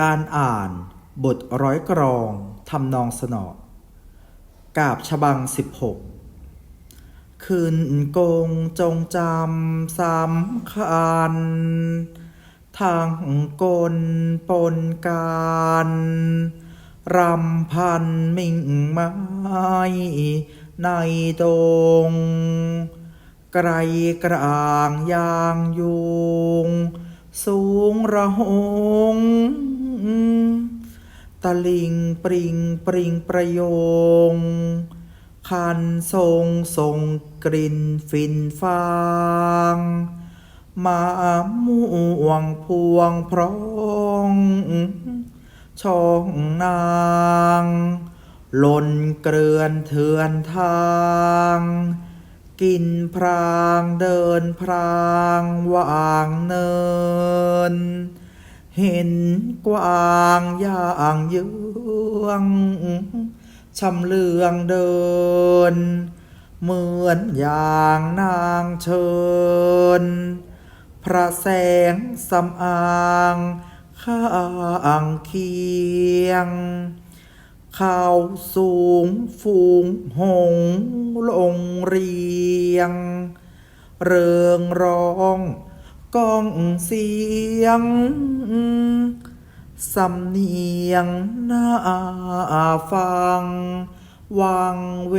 การอ่านบทร้อยกรองทำนองสนอกาบฉบังสิบหกขึ้นกงจงจำสำคัญ ทางกลปนการรำพันมิ่งไม้ในดง ไกรกลางยางยุง สูงระหง ตะลิงปริงปริงประโยง คันทรงทรงกลิ่นฟินฟางมาม่วงพวงพร้องช่องนางหล่นเกลือนเถือนทาง กินพรางเดินพรางวางเนิน เห็นกวางอย่างเยืองชำเลืองเดิน เหมือนอย่างนางเชิญ พระแสงสำอางข้างเคียง ข้าวสูงฝูงหงลงเรียง เริงร้อง ก้องเสียง สำเนียงน่าฟัง วังเว